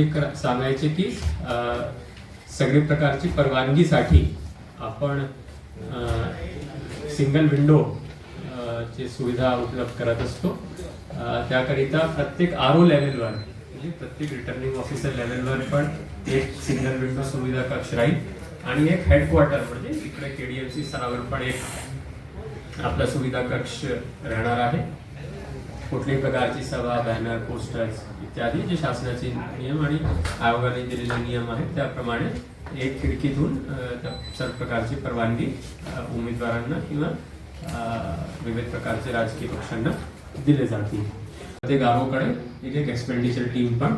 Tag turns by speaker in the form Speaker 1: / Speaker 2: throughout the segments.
Speaker 1: एक सांगायचे की सगळे प्रकारची परवानगीसाठी आपण सिंगल विंडो ची सुविधा उपलब्ध करत असतो. त्याकरिता प्रत्येक आर ओ लेवलवर म्हणजे प्रत्येक रिटर्निंग ऑफिसर लेवलवर पण एक सिंगल विंडो सुविधा कक्ष राहील. आणि एक हेडक्वार्टर म्हणजे इकडे केडीएमसी स्तरावर पण एक आपला सुविधा कक्ष राहणार आहे. कुठल्याही प्रकारची सभा बॅनर पोस्टर्स इत्यादी जे शासनाचे नियम आणि आयोगाने दिलेले नियम आहेत त्याप्रमाणे एक खिडकीतून त्या सर्व प्रकारची परवानगी उमेदवारांना किंवा विविध प्रकारचे राजकीय पक्षांना दिले जातील. ते गावाकडे एक एक एक्सपेंडिचर टीम पण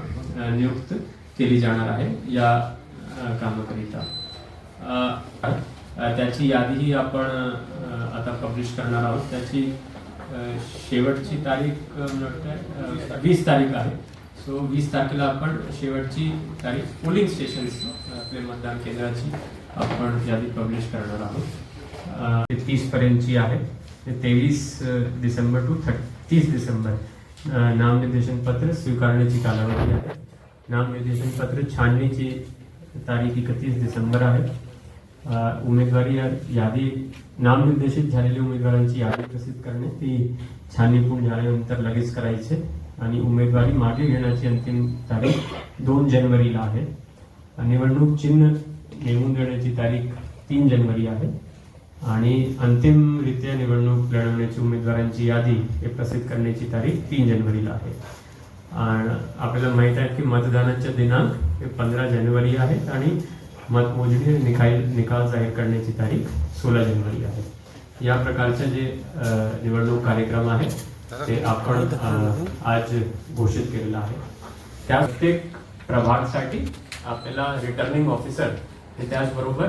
Speaker 1: नियुक्त केली जाणार आहे या कामाकरिता. त्याची यादीही आपण आता पब्लिश करणार आहोत. त्याची शेवटची तारीख अ, मला वाटतं, वीस तारीख आहे. सो वीस तारखेला आपण शेवटची तारीख पोलिंग स्टेशन आपल्या मतदान केंद्राची आपण यादी पब्लिश करणार आहोत. ते तीस पर्यंतची आहे. ते तेवीस डिसेंबर टू थर्ट तीस डिसेंबर. नामनिर्देशन पत्र स्वीकारण्याची कालावधी आहे. नामनिर्देशन पत्र छाननीची तारीख एकतीस डिसेंबर आहे. उमेदवारी यादी नामनिर्देशित झालेल्या उमेदवारांची यादी प्रसिद्ध करणे ती छाननी पूर्ण झाल्यानंतर लगेच करायचे. आणि उमेदवारी मागे घेण्याची अंतिम तारीख दोन जानेवारीला आहे. निवडणूक चिन्ह नेमून देण्याची तारीख तीन जानेवारी आहे. आणि अंतिमरित्या निवडणूक लढवण्याची उमेदवारांची यादी हे प्रसिद्ध करण्याची तारीख तीन जानेवारीला आहे. आणि आपल्याला माहीत आहे की मतदानाच्या दिनांक हे पंधरा जानेवारी आहेत आणि मतमोजणी आणि निकाल निकाल जाहीर करण्याची तारीख सोळा जानेवारी आहे. या प्रकारचे जे निवडणूक कार्यक्रम आहेत ते आपण आज घोषित केलेला आहे. त्या प्रत्येक प्रभागासाठी आपल्याला रिटर्निंग ऑफिसर हे त्याचबरोबर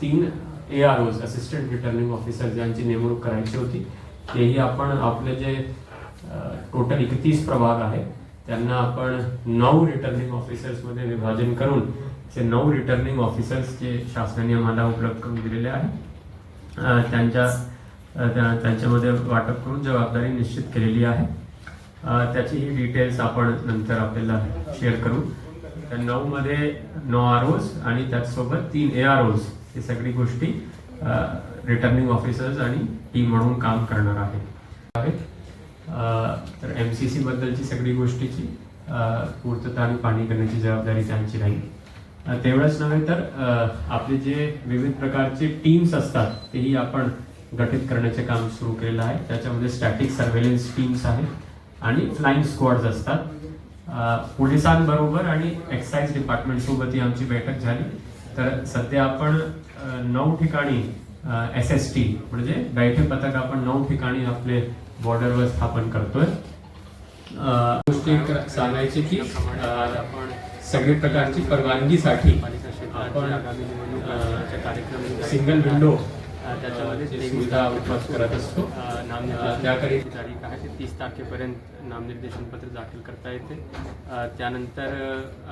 Speaker 1: तीन A R Os assistant returning officer ज्यांची नेमणूक करायची होती तेही आपण आपले जे टोटल एकतीस प्रभाग आहे त्यांना आपण नऊ रिटर्निंग ऑफिसर्समध्ये विभाजन करून ते नऊ रिटर्निंग ऑफिसर्स जे शासनाने आम्हाला उपलब्ध करून दिलेले आहे. त्यांच्या त्या- त्यांच्यामध्ये वाटप करून जबाबदारी निश्चित केलेली आहे. त्याची ही डिटेल्स आपण नंतर आपल्याला शेअर करू. त्या नऊ आर ओज आणि त्याचसोबत तीन ए आर ओज हे सगळी गोष्टी रिटर्निंग ऑफिसर्स आणि टीम म्हणून काम करणार आहे. तर एम सी सीबद्दलची सगळी गोष्टीची पूर्तता आणि पाणी करण्याची जबाबदारी त्यांची राहील. तेवढंच नव्हे तर आपले जे विविध प्रकारचे टीम्स असतात तेही आपण गठीत करण्याचे काम सुरू केलेलं आहे. त्याच्यामध्ये स्टॅटिक सर्व्हेलन्स टीम्स आहेत आणि फ्लाईंग स्क्वॉड्स असतात. पोलिसांबरोबर आणि एक्साईज डिपार्टमेंटसोबत ही आमची बैठक झाली. तर सध्या आपण नऊ ठिकाणी एस एस टी म्हणजे बैठे पथक आपण नऊ ठिकाणी आपले बॉर्डरवर स्थापन करतोय. गोष्टी सांगायचे सांगायची की आपण सगळी प्रकारची परवानगीसाठी आपण कार्यक्रम सिंगल विंडो त्याच्यामध्ये सुविधा उपलब्ध करत असतो. त्याकरिता
Speaker 2: तारीख आहे ते तीस तारखेपर्यंत नामनिर्देशन पत्र दाखल करता येते. त्यानंतर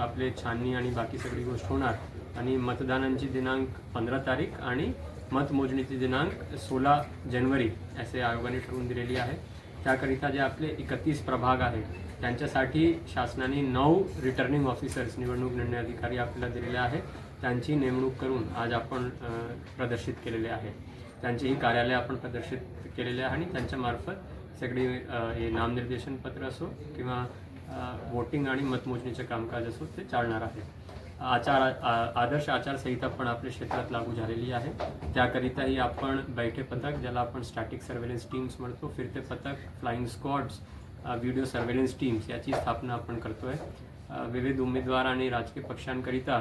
Speaker 2: आपले छाननी आणि बाकी सगळी गोष्ट होणार. आणि मतदानांची दिनांक पंधरा तारीख आणि मतमोजणीची दिनांक सोळा जानेवारी असे आयोगाने ठरवून दिलेली आहे. त्याकरिता जे आपले एकतीस प्रभाग आहेत त्यांच्यासाठी शासनाने नऊ रिटर्निंग ऑफिसर्स निवडणूक निर्णय अधिकारी आपल्याला दिलेले आहे त्यांची नेमणूक करून आज आपण प्रदर्शित केलेले आहे. त्यांची ही कार्यालय आपण प्रदर्शित केलेले आहे आणि त्यांच्यामार्फत सगळी हे नामनिर्देशन पत्र असो किंवा वोटिंग आणि मतमोजणीचे कामकाज असो ते चालणार आहे. आचार आ- आदर्श आचारसंहिता पण आपल्या क्षेत्रात लागू झालेली आहे. त्याकरिताही आपण बैठे पथक ज्याला आपण स्टॅटिक सर्वेलन्स टीम्स म्हणतो फिरते पथक flying squads video surveillance teams याची स्थापना आपण करतो आहे विविध उमेदवार आणि राजकीय पक्षांकरिता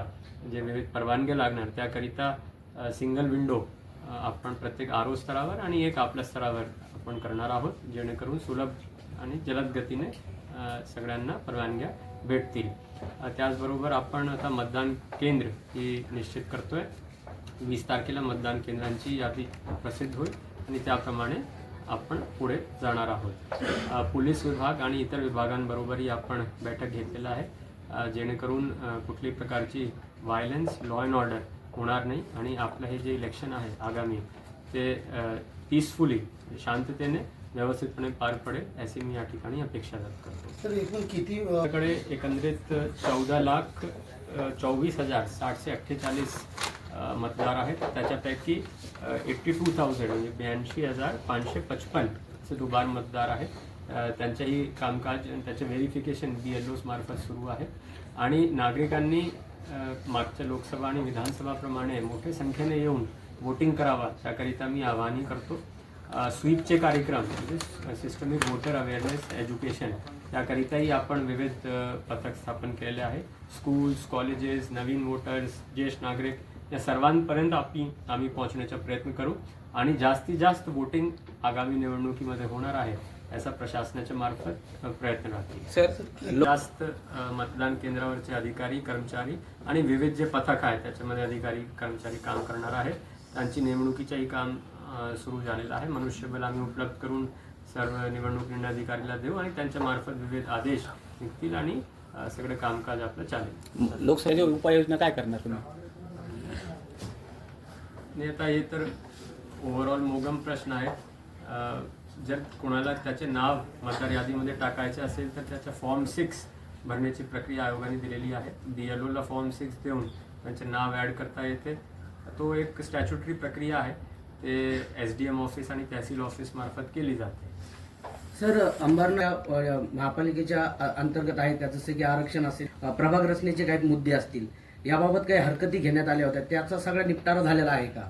Speaker 2: जे विविध परवानग्या लागणार त्याकरिता सिंगल विंडो आपण प्रत्येक आरो स्तरावर आणि एक आपल्या स्तरावर आपण करणार आहोत जेणेकरून सुलभ आणि जलद गतीने सगळ्यांना परवानग्या भेटतील. त्याचबरोबर आपण आता मतदान केंद्र ही निश्चित करतोय. वीस तारखेला मतदान केंद्रांची यादी प्रसिद्ध होईल आणि त्याप्रमाणे आपण पुढे जाणार आहोत. पोलीस विभाग आणि इतर विभागांबरोबरही आपण बैठक घेतलेलं आहे. जेणेकरून अ, कुठल्याही प्रकारची व्हायलन्स लॉ अँड ऑर्डर होणार नाही आणि आपलं हे जे इलेक्शन आहे आगामी ते पीसफुली शांततेने
Speaker 1: व्यवस्थितपणे पार पडेल अशी मी या ठिकाणी अपेक्षा व्यक्त करतो.
Speaker 3: तर एकूण किती
Speaker 1: एकंदरीत चौदा लाख चोवीस हजार सातशे अठ्ठेचाळीस मतदार आहेत. त्याच्यापैकी एट्टी टू थाउजंड म्हणजे ब्याऐंशी हजार पाचशे पचपनचे दुबार मतदार आहेत. त्यांचंही कामकाज त्याचे व्हेरिफिकेशन बी एल ओजमार्फत सुरू आहे. आणि नागरिकांनी मागच्या लोकसभा आणि विधानसभाप्रमाणे मोठ्या संख्येने येऊन वोटिंग करावा त्याकरिता मी आवाहनही करतो. स्वीपचे कार्यक्रम म्हणजे सिस्टमिक वोटर अवेअरनेस एज्युकेशन त्याकरिताही आपण विविध पथक स्थापन केलेले आहे. स्कूल्स कॉलेजेस नवीन वोटर्स ज्येष्ठ नागरिक या सर्वांपर्यंत आम्ही आम्ही पोहोचण्याचा प्रयत्न करू आणि जास्तीत जास्त वोटिंग आगामी निवडणुकीमध्ये होणार आहे याचा प्रशासनाच्या मार्फत प्रयत्न राहतील.
Speaker 4: सर
Speaker 1: जास्त मतदान केंद्रावरचे अधिकारी कर्मचारी आणि विविध जे पथक आहेत त्याच्यामध्ये अधिकारी कर्मचारी काम करणार आहेत. त्यांची नेमणुकीचंही काम सुरू झालेलं आहे. मनुष्यबळ आम्ही उपलब्ध करून सर्व निवडणूक निर्णय अधिकारीला देऊ आणि त्यांच्या मार्फत विविध आदेश निघतील आणि सगळं कामकाज आपलं चालेल.
Speaker 4: लोकसभेच्या उपाययोजना काय करणार तुम्ही?
Speaker 1: आता हे तर ओव्हरऑल मोगम प्रश्न आहे जर कोणाला त्याचे नाव मतदार यादीमध्ये टाकायचे असेल तर त्याच्या फॉर्म सिक्स भरण्याची प्रक्रिया आयोगाने दिलेली आहे. बी एल ओला फॉर्म सिक्स देऊन त्यांचे नाव ॲड करता येते. तो एक स्टॅच्युटरी प्रक्रिया आहे. ते एस डी एम ऑफिस आणि तहसील ऑफिस मार्फत केली जाते.
Speaker 5: सर अंबरनाथ महापालिकेच्या अंतर्गत आहेत का जसं की आरक्षण असेल. प्रभाग रचनेचे काही मुद्दे असतील. याबाबत काही हरकती घेण्यात आल्या होत्या. त्याचा सगळा निपटारा झालेला आहे का?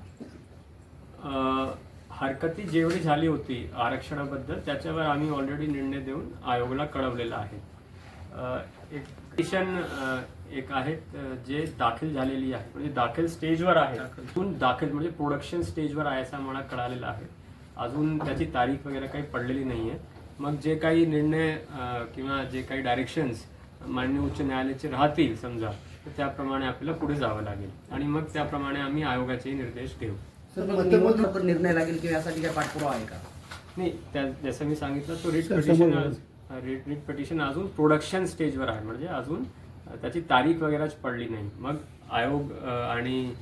Speaker 1: अ, हरकती जेवढी झाली होती आरक्षणाबद्दल त्याच्यावर आम्ही ऑलरेडी निर्णय देऊन आयोगाला कळवलेला आहे. एक पिटिशन एक आहेत जे दाखल झालेली आहे. म्हणजे दाखल स्टेजवर आहे. तिथून दाखल म्हणजे प्रोडक्शन स्टेजवर आहे असं मला कळालेलं आहे. अजून त्याची तारीख वगैरे काही पडलेली नाही आहे मग जे काही निर्णय किंवा जे काही डायरेक्शन्स माननीय उच्च न्यायालयाचे राहतील समजा तर त्याप्रमाणे आपल्याला पुढे जावं लागेल. आणि मग त्याप्रमाणे आम्ही आयोगाचेही निर्देश घेऊ
Speaker 5: सर मग निवडणूक निर्णय लागेल किंवा यासाठी काही पाठपुरावा आहे का?
Speaker 1: नाही त्या जसं मी सांगितलं तो writ petition writ writ petition अजून प्रोडक्शन स्टेजवर आहे. म्हणजे अजून त्याची तारीख वगैरेच पडली नाही. मग आयोग आणि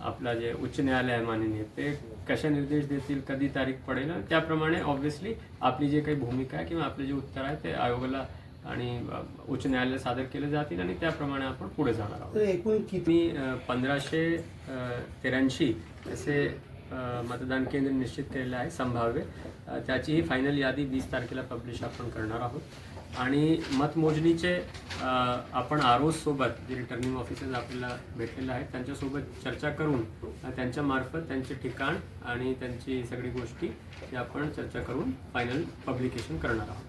Speaker 1: आपला जे उच्च न्यायालय आहे माननीय ते कशा निर्देश देतील कधी तारीख पडेल त्याप्रमाणे ऑब्व्हियसली आपली जे काही भूमिका आहे किंवा आपले जे उत्तर आहे ते आयोगाला आणि उच्च न्यायालयाला सादर केले जातील आणि त्याप्रमाणे आपण पुढे जाणार आहोत.
Speaker 3: तर एकूण किती
Speaker 1: पंधराशे अ, त्र्याऐंशी असे मतदान केंद्र निश्चित केलेले आहे संभाव्य. अ, त्याचीही फायनल यादी वीस तारखेला पब्लिश आपण करणार आहोत. आणि मतमोजणीचे आपण आर सोबत जे रिटर्निंग ऑफिसर्स आपल्याला भेटलेले आहेत त्यांच्यासोबत चर्चा करून अ, त्यांच्या मार्फत त्यांचे ठिकाण आणि त्यांची सगळी गोष्टी आपण चर्चा करून फायनल पब्लिकेशन करणार आहोत.